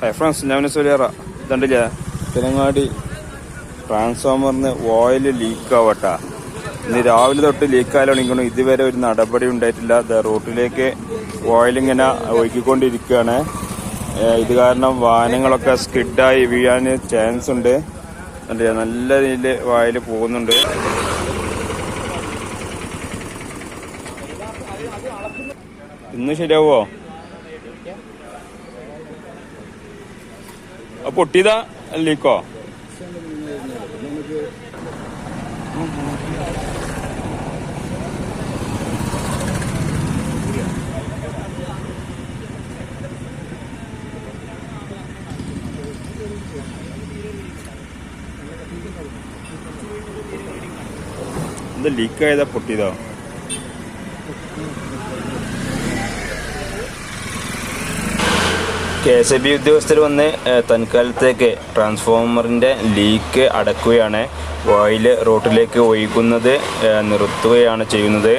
Hi friends ഞാൻ സുലേറ ഇതുണ്ടല്ലേ തിരങ്ങാടി ട്രാൻസ്ഫോമറിന് ഓയിൽ ലീക്ക് ആവട്ടാ. ഇന്ന് രാവിലെ തൊട്ട് ലീക്ക് ആയാലും ഇതുവരെ ഒരു നടപടി ഉണ്ടായിട്ടില്ല. റോട്ടിലേക്ക് ഓയിലിങ്ങനെ ഒഴുകിക്കൊണ്ടിരിക്കുകയാണ്. ഇത് കാരണം വാഹനങ്ങളൊക്കെ സ്കിഡായി വീഴാൻ ചാൻസ് ഉണ്ട്. അല്ലേ നല്ല രീതിയിൽ വായിൽ പോകുന്നുണ്ട്. ഇന്ന് ശരിയാവോ പൊട്ടിയതാ ലീക്കോ? ഇത് ലീക്കായതാ പൊട്ടിയതോ. കെ എസ് എ ബി ഉദ്യോഗസ്ഥർ വന്ന് തൽക്കാലത്തേക്ക് ട്രാൻസ്ഫോമറിന്റെ ലീക്ക് അടക്കുകയാണ്. ഓയിൽ റോട്ടിലേക്ക് ഒഴിക്കുന്നത് ഏഹ്, നിർത്തുകയാണ് ചെയ്യുന്നത്.